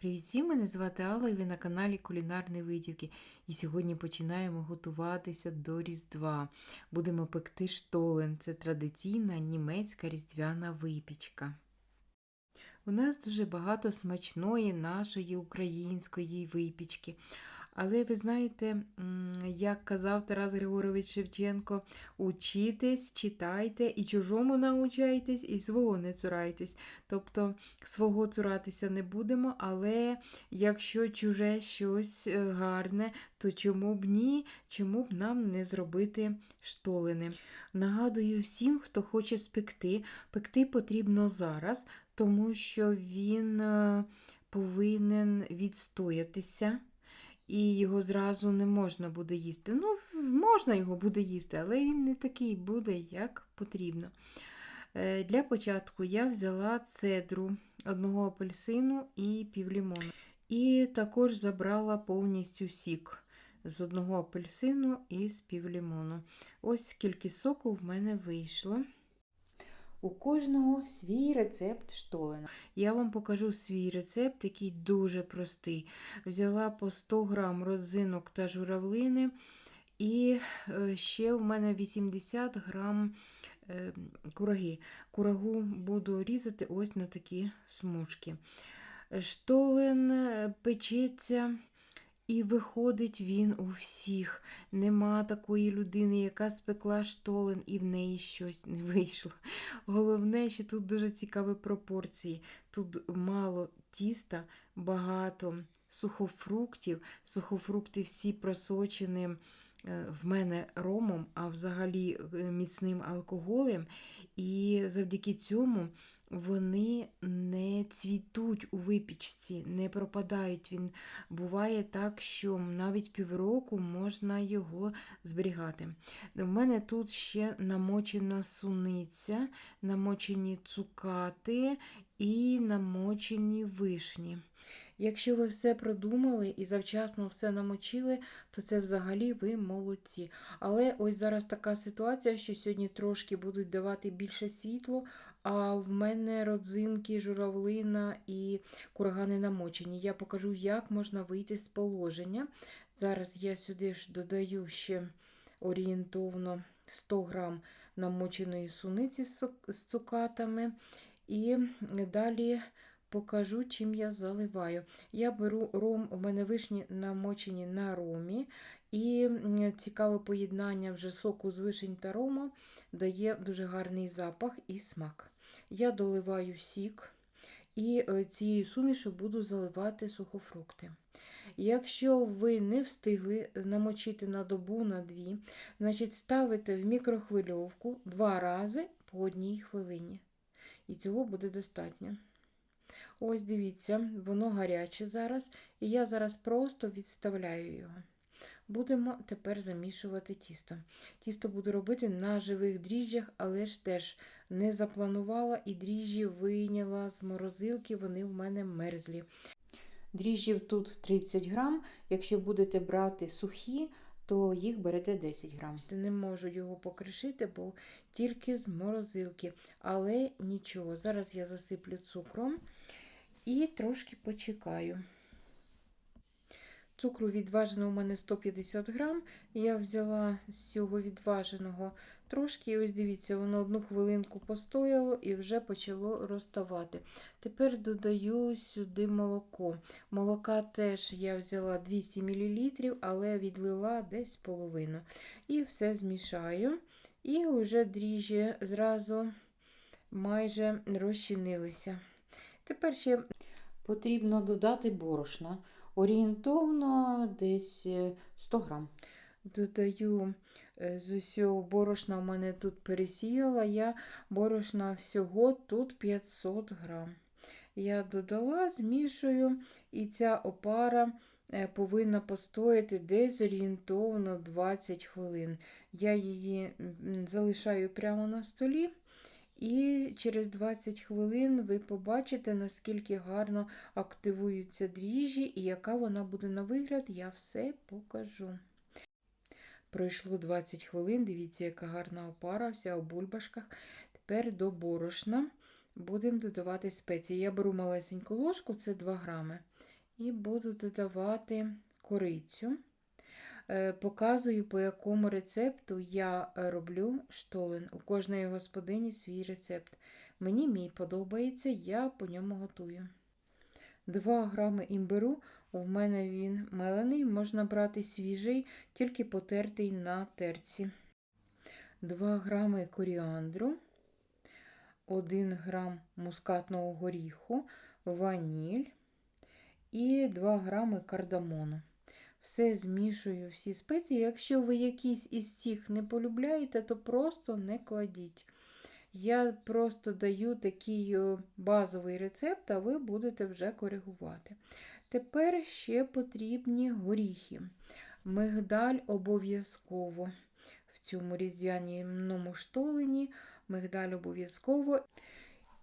Привіт всім, мене звати Алла і ви на каналі Кулінарні Видівки. І сьогодні починаємо готуватися до Різдва. Будемо пекти штолен. Це традиційна німецька різдвяна випічка. У нас дуже багато смачної нашої української випічки. Але ви знаєте, як казав Тарас Григорович Шевченко, учітесь, читайте і чужому научайтесь, і свого не цурайтесь. Тобто свого цуратися не будемо, але якщо чуже щось е, гарне, то чому б ні, чому б нам не зробити штолени. Нагадую всім, хто хоче спекти, пекти потрібно зараз, тому що він е, повинен відстоятися. І його зразу не можна буде їсти. Ну, можна його буде їсти, але він не такий буде, як потрібно. Е, Для початку я взяла цедру одного апельсину і півлімону. І також забрала повністю сік з одного апельсину і з півлімону. Ось скільки соку в мене вийшло. У кожного свій рецепт штолена. Я вам покажу свій рецепт, який дуже простий. Взяла по 100 грам родзинок та журавлини, і е, ще в мене 80 грам е, кураги. Курагу буду різати ось на такі смужки. Штолен е, печеться. І виходить він у всіх. Нема такої людини, яка спекла штолен, і в неї щось не вийшло. Головне, що тут дуже цікаві пропорції. Тут мало тіста, багато сухофруктів. Сухофрукти всі просочені е, в мене ромом, а взагалі е, міцним алкоголем. І завдяки цьому вони не цвітуть у випічці, не пропадають. Він буває так, що навіть півроку можна його зберігати. У мене тут ще намочена суниця, намочені цукати і намочені вишні. Якщо ви все продумали і завчасно все намочили, то це взагалі ви молодці. Але ось зараз така ситуація, що сьогодні трошки будуть давати більше світло, а в мене родзинки, журавлина і курагани намочені. Я покажу, як можна вийти з положення. Зараз я сюди ж додаю ще орієнтовно 100 грам намоченої суниці з цукатами. І далі покажу, чим я заливаю. Я беру ром, у мене вишні намочені на ромі, і цікаве поєднання вже соку з вишень та рому дає дуже гарний запах і смак. Я доливаю сік і е, цією сумішу буду заливати сухофрукти. Якщо ви не встигли намочити на добу на дві, значить ставите в мікрохвильовку два рази по одній хвилині. І цього буде достатньо. Ось дивіться, воно гаряче зараз, і я зараз просто відставляю його. Будемо тепер замішувати тісто. Тісто буду робити на живих дріжджах, але ж теж не запланувала і дріжджі вийняла з морозилки, вони в мене мерзлі. Дріжджів тут 30 грам. Якщо будете брати сухі, то їх берете 10 грам. Не можу його покришити, бо тільки з морозилки. Але нічого, зараз я засиплю цукром і трошки почекаю. Цукру відважено у мене 150 грам. Я взяла з цього відваженого трошки, і ось дивіться, воно одну хвилинку постояло і вже почало розставати. Тепер додаю сюди молоко. Молока теж я взяла 200 мл, але відлила десь половину. І все змішаю. І вже дріжджі зразу майже розчинилися. Тепер ще потрібно додати борошна. Орієнтовно десь 100 грам. Додаю з усього борошна у мене тут пересіяла, я борошна всього тут 500 грам. Я додала, змішую, і ця опара е, повинна постояти десь орієнтовно 20 хвилин. Я її залишаю прямо на столі. І через 20 хвилин ви побачите, наскільки гарно активуються дріжджі і яка вона буде на вигляд, я все покажу. Пройшло 20 хвилин, дивіться, яка гарна опара, вся у бульбашках. Тепер до борошна будемо додавати спеції. Я беру малесеньку ложку, це 2 грами. і буду додавати корицю. Е, Показую, по якому рецепту я е, роблю штолен. У кожної господині свій рецепт. Мені мій подобається, я по ньому готую. 2 грами імбиру, у мене він мелений, можна брати свіжий, тільки потертий на терці. 2 грами коріандру, 1 грам мускатного горіху, ваніль і 2 грами кардамону. Все змішую, всі спеції. Якщо ви якісь із цих не полюбляєте, то просто не кладіть. Я просто даю такий базовий рецепт, а ви будете вже коригувати. Тепер ще потрібні горіхи. Мигдаль обов'язково в цьому різдвяному штолені. Мигдаль обов'язково.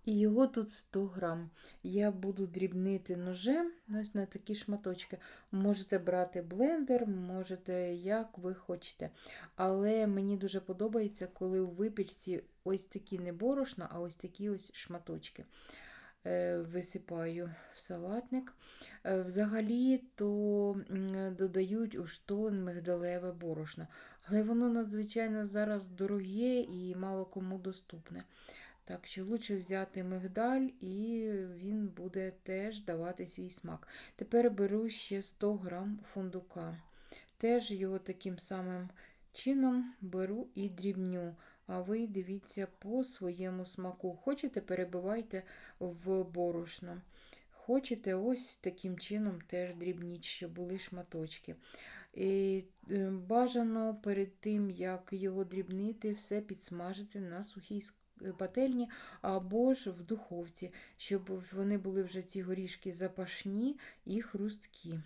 І його тут 100 грам. Я буду дрібнити ножем ось на такі шматочки. Можете брати блендер, можете як ви хочете. Але мені дуже подобається, коли у випічці ось такі не борошна, а ось такі ось шматочки. Е, Висипаю в салатник. Е, Взагалі то додають у штолен мигдалеве борошно. Але воно надзвичайно зараз дороге і мало кому доступне. Так що лучше взяти мигдаль, і він буде теж давати свій смак. Тепер беру ще 100 грам фундука. Теж його таким самим чином беру і дрібню. А ви дивіться по своєму смаку. Хочете, перебивайте в борошно. Хочете, ось таким чином теж дрібніть, щоб були шматочки. І е, Бажано перед тим, як його дрібнити, все підсмажити на сухій ск- пательні або ж в духовці, щоб вони були вже ці горішки запашні і хрусткі.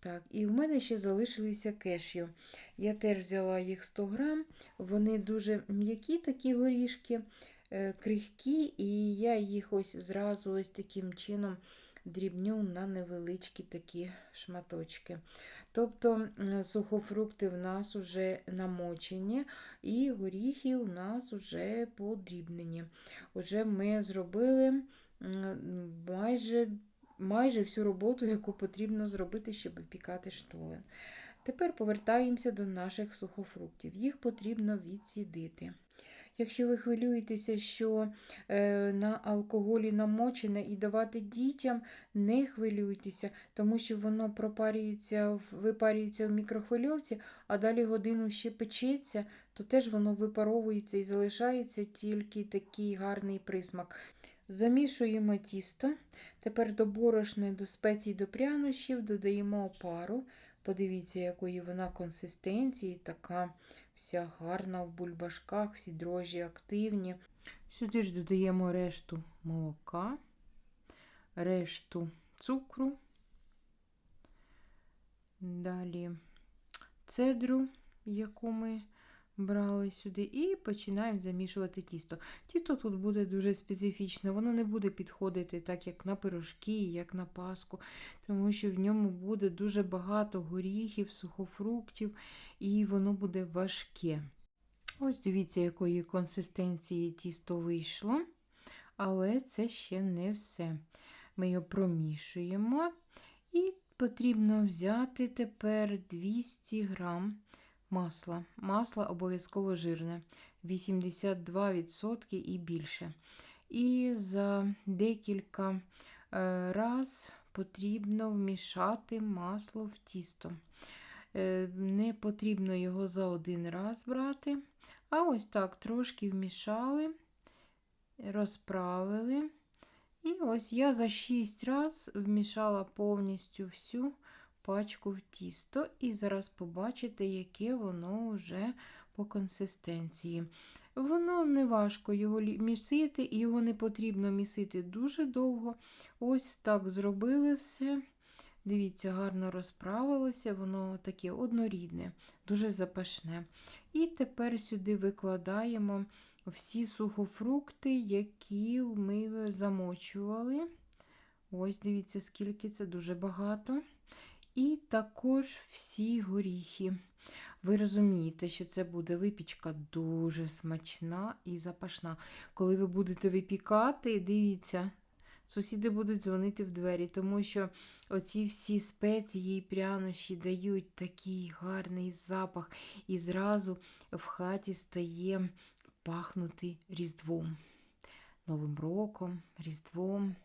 Так, і в мене ще залишилися кешю. Я теж взяла їх 100 грам. Вони дуже м'які такі горішки, е, крихкі, і я їх ось зразу ось таким чином дрібню на невеличкі такі шматочки. Тобто сухофрукти в нас вже намочені, і горіхи у нас вже подрібнені. Отже, ми зробили майже майже всю роботу, яку потрібно зробити, щоб випікати штолен. Тепер повертаємося до наших сухофруктів. Їх потрібно відсідити. Якщо ви хвилюєтеся, що е, на алкоголі намочене і давати дітям, не хвилюйтеся, тому що воно пропарюється, випарюється в мікрохвильовці, а далі годину ще печеться, то теж воно випаровується і залишається тільки такий гарний присмак. Замішуємо тісто. Тепер до борошна, до спецій, до прянощів додаємо опару. Подивіться, якої вона консистенції, така вся гарна в бульбашках, всі дрожжі активні. Сюди ж додаємо решту молока, решту цукру, далі цедру, яку ми брали сюди, і починаємо замішувати тісто. Тісто тут буде дуже специфічне, воно не буде підходити так, як на пирожки, як на паску, тому що в ньому буде дуже багато горіхів, сухофруктів, і воно буде важке. Ось дивіться, якої консистенції тісто вийшло. Але це ще не все. Ми його промішуємо. І потрібно взяти тепер 200 грам масла. Масло обов'язково жирне, 82% і більше. І за декілька е, раз потрібно вмішати масло в тісто. Е, Не потрібно його за один раз брати. А ось так трошки вмішали, розправили. І ось я за 6 раз вмішала повністю всю пачку в тісто. І зараз побачите, яке воно вже по консистенції. Воно не важко його місити, і його не потрібно місити дуже довго. Ось так зробили все. Дивіться, гарно розправилося, воно таке однорідне, дуже запашне. І тепер сюди викладаємо всі сухофрукти, які ми замочували. Ось, дивіться, скільки це дуже багато. І також всі горіхи. Ви розумієте, що це буде випічка дуже смачна і запашна. Коли ви будете випікати, дивіться, сусіди будуть дзвонити в двері, тому що оці всі спеції і прянощі дають такий гарний запах, і зразу в хаті стає пахнути Різдвом. Новим роком, Різдвом,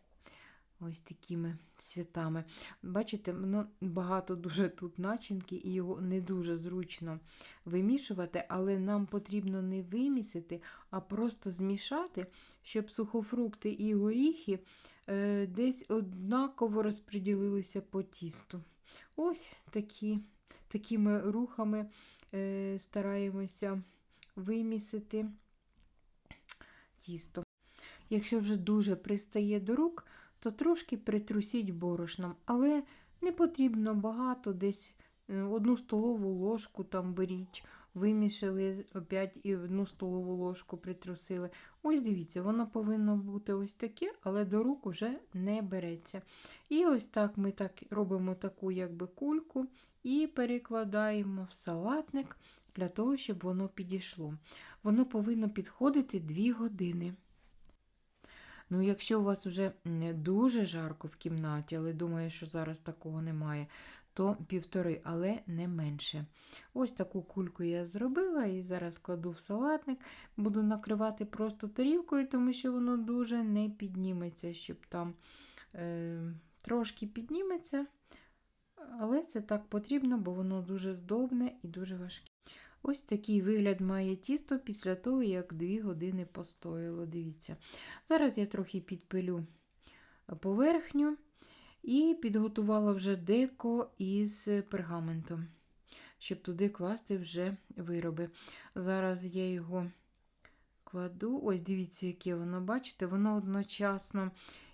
ось такими святами. Бачите, ну, багато дуже тут начинки, і його не дуже зручно вимішувати, але нам потрібно не вимісити, а просто змішати, щоб сухофрукти і горіхи е, десь однаково розподілилися по тісту. Ось такі, такими рухами е, стараємося вимісити тісто. Якщо вже дуже пристає до рук, то трошки притрусіть борошном, але не потрібно багато, десь е, одну столову ложку там беріть, вимішали опять і одну столову ложку притрусили. Ось дивіться, воно повинно бути ось таке, але до рук уже не береться. І ось так ми так робимо таку якби кульку і перекладаємо в салатник для того, щоб воно підійшло. Воно повинно підходити 2 години. Ну, якщо у вас вже дуже жарко в кімнаті, але думаю, що зараз такого немає, то півтори, але не менше. Ось таку кульку я зробила і зараз кладу в салатник, буду накривати просто тарілкою, тому що воно дуже не підніметься, щоб там е, трошки підніметься. Але це так потрібно, бо воно дуже здобне і дуже важке. Ось такий вигляд має тісто після того, як 2 години постояло. Дивіться. Зараз я трохи підпилю поверхню і підготувала вже деко із пергаментом, щоб туди класти вже вироби. Зараз я його кладу. Ось дивіться, яке воно, бачите, воно одночасно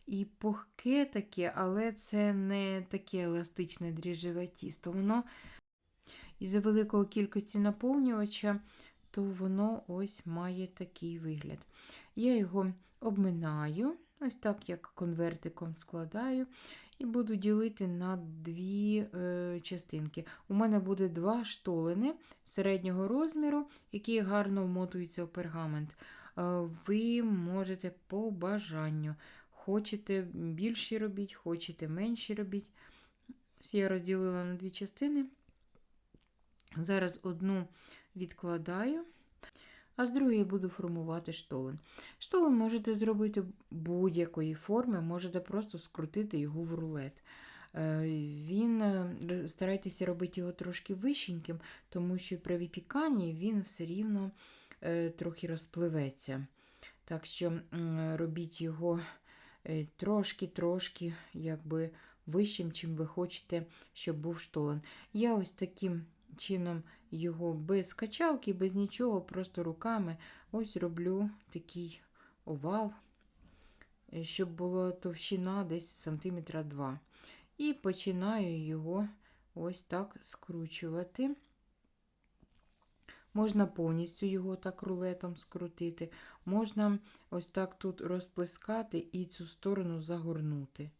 і пухке таке, але це не таке еластичне дріжджеве тісто. Воно із-за великої кількості наповнювача, то воно ось має такий вигляд. Я його обминаю, ось так, як конвертиком складаю, і буду ділити на дві е, частинки. У мене буде два штолени середнього розміру, які гарно вмотуються в пергамент. Е, ви можете по бажанню. Хочете більші робіть, хочете менші робіть. Ось я розділила на дві частини. Зараз одну відкладаю, а з другої буду формувати штолен. Штолен можете зробити будь-якої форми, можете просто скрутити його в рулет. Е, Він е, старайтеся робити його трошки вищеньким, тому що при випіканні він все рівно е, трохи розпливеться. Так що робіть його трошки-трошки якби вищим, чим ви хочете, щоб був штолен. Я ось таким чином його без качалки, без нічого, просто руками ось роблю такий овал, е, щоб була товщина десь сантиметра 2. І починаю його ось так скручувати. Можна повністю його так рулетом скрутити, можна ось так тут розплескати і цю сторону загорнути.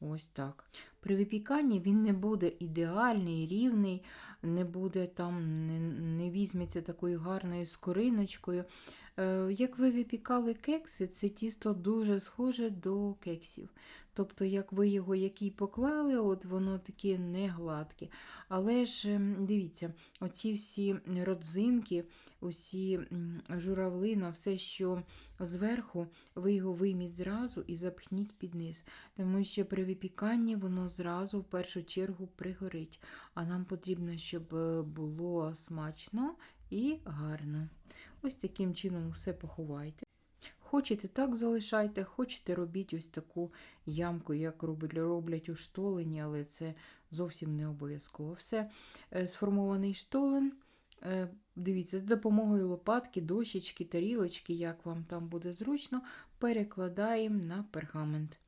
Ось так. При випіканні він не буде ідеальний, рівний, не буде там, не, не візьметься такою гарною скориночкою. Е, як ви випікали кекси, це тісто дуже схоже до кексів. Тобто, як ви його який поклали, от воно таке не гладке. Але ж ем, дивіться, оці всі родзинки, усі журавлина, все, що зверху, ви його вийміть зразу і запхніть під низ. Тому що при випіканні воно зразу в першу чергу пригорить. А нам потрібно, щоб е, було смачно і гарно. Ось таким чином все поховайте. Хочете так залишайте, хочете робіть ось таку ямку, як роблять у штолені, але це зовсім не обов'язково. Все, е, сформований штолен. Дивіться, з допомогою лопатки, дощечки, тарілочки, як вам там буде зручно, перекладаємо на пергамент.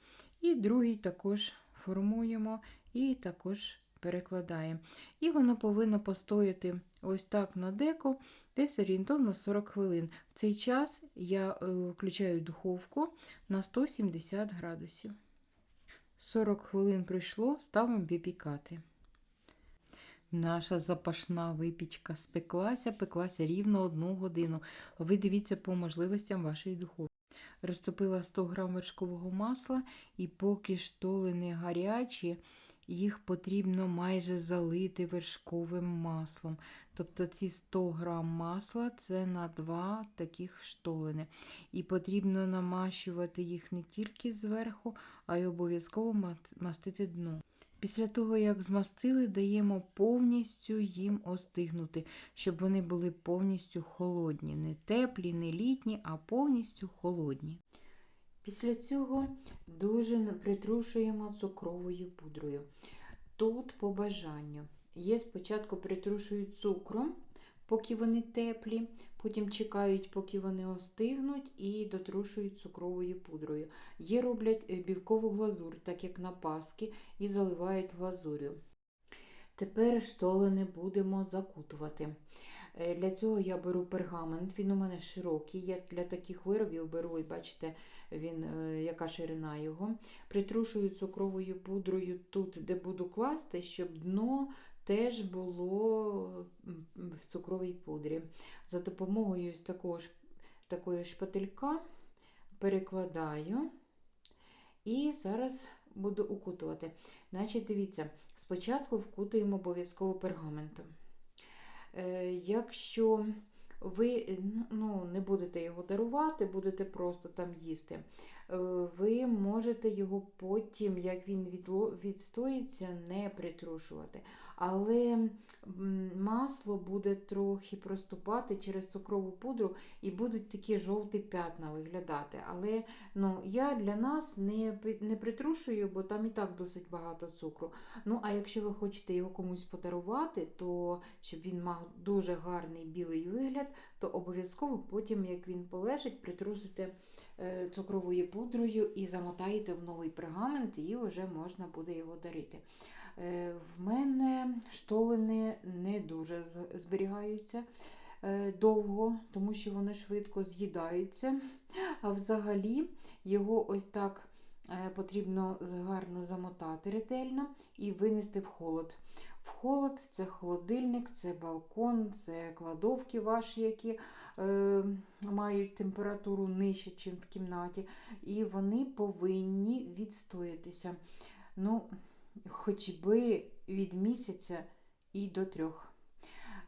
І другий також формуємо і також перекладаємо. І воно повинно постояти ось так на деко, десь орієнтовно 40 хвилин. В цей час я е, включаю духовку на 170 градусів. 40 хвилин пройшло, ставимо випікати. Наша запашна випічка спеклася, пеклася рівно одну годину. Ви дивіться по можливостям вашої духовки. Розтопила 100 г вершкового масла, і поки штолени гарячі, їх потрібно майже залити вершковим маслом. Тобто ці 100 г масла це на 2 таких штолени. І потрібно намащувати їх не тільки зверху, а й обов'язково мастити дно. Після того, як змастили, даємо повністю їм остигнути, щоб вони були повністю холодні. Не теплі, не літні, а повністю холодні. Після цього дуже притрушуємо цукровою пудрою. Тут по бажанню. Є спочатку притрушують цукром, поки вони теплі, потім чекають, поки вони остигнуть, і дотрушують цукровою пудрою. Є роблять е, білкову глазур, так як на паски, і заливають глазурю. Тепер штолени будемо закутувати. Е, Для цього я беру пергамент, він у мене широкий. Я для таких виробів беру, і бачите, він, е, яка ширина його. Притрушую цукровою пудрою тут, де буду класти, щоб дно теж було в цукровій пудрі. За допомогою ось такого такої шпателька перекладаю і зараз буду укутувати. Значить, дивіться, спочатку вкутуємо обов'язково пергаментом. Е, Якщо ви ну, не будете його дарувати, будете просто там їсти, ви можете його потім, як він відстоїться, не притрушувати. Але масло буде трохи проступати через цукрову пудру і будуть такі жовті п'ятна виглядати. Але ну, я для нас не, не притрушую, бо там і так досить багато цукру. Ну, а якщо ви хочете його комусь подарувати, то щоб він мав дуже гарний білий вигляд, то обов'язково потім, як він полежить, притрусите е, цукровою пудрою і замотаєте в новий пергамент, і вже можна буде його дарити. Е, В мене штолени не дуже зберігаються е, довго, тому що вони швидко з'їдаються. А взагалі його ось так е, потрібно гарно замотати ретельно і винести в холод. В холод це холодильник, це балкон, це кладовки ваші, які е, мають температуру нижче, ніж в кімнаті, і вони повинні відстоятися. Ну, хоч би від місяця і до трьох.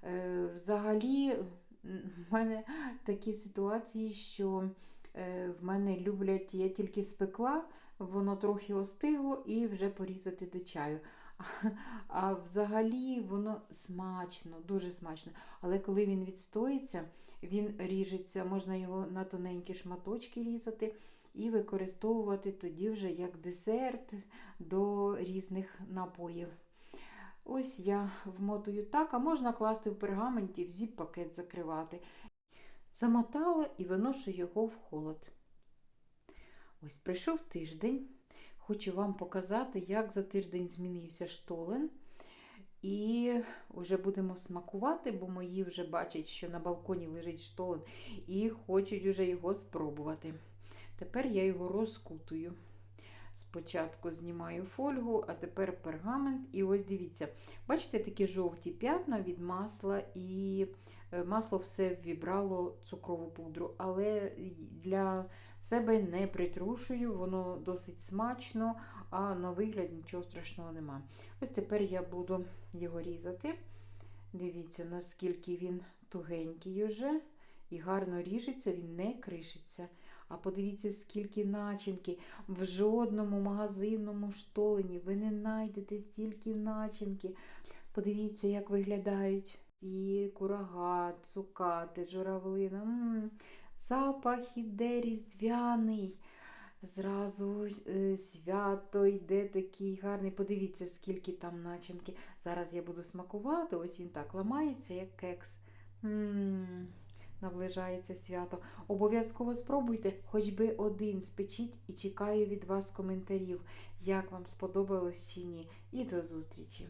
Е, взагалі, в мене такі ситуації, що е, в мене люблять, я тільки спекла, воно трохи остигло і вже порізати до чаю. А взагалі воно смачно, дуже смачно. Але коли він відстоїться, він ріжеться, можна його на тоненькі шматочки різати і використовувати тоді вже як десерт до різних напоїв. Ось я вмотую так, а можна класти в пергаменті, в зіп-пакет закривати. Замотала і виношу його в холод. Ось прийшов тиждень. Хочу вам показати, як за тиждень змінився штолен. І вже будемо смакувати, бо мої вже бачать, що на балконі лежить штолен, і хочуть вже його спробувати. Тепер я його розкутую. Спочатку знімаю фольгу, а тепер пергамент. І ось дивіться, бачите такі жовті п'ятна від масла, і е, масло все ввібрало цукрову пудру. Але для себе не притрушую, воно досить смачно, а на вигляд нічого страшного нема. Ось тепер я буду його різати. Дивіться, наскільки він тугенький уже і гарно ріжеться, він не кришиться. А подивіться, скільки начинки. В жодному магазинному штолені ви не знайдете стільки начинки. Подивіться, як виглядають ці курага, цукати, журавлина. М, Запах іде різдвяний. Зразу е, свято йде такий гарний. Подивіться, скільки там начинки. Зараз я буду смакувати. Ось він так ламається, як кекс. М, Наближається свято. Обов'язково спробуйте хоч би один спечіть і чекаю від вас коментарів, як вам сподобалось чи ні. І до зустрічі!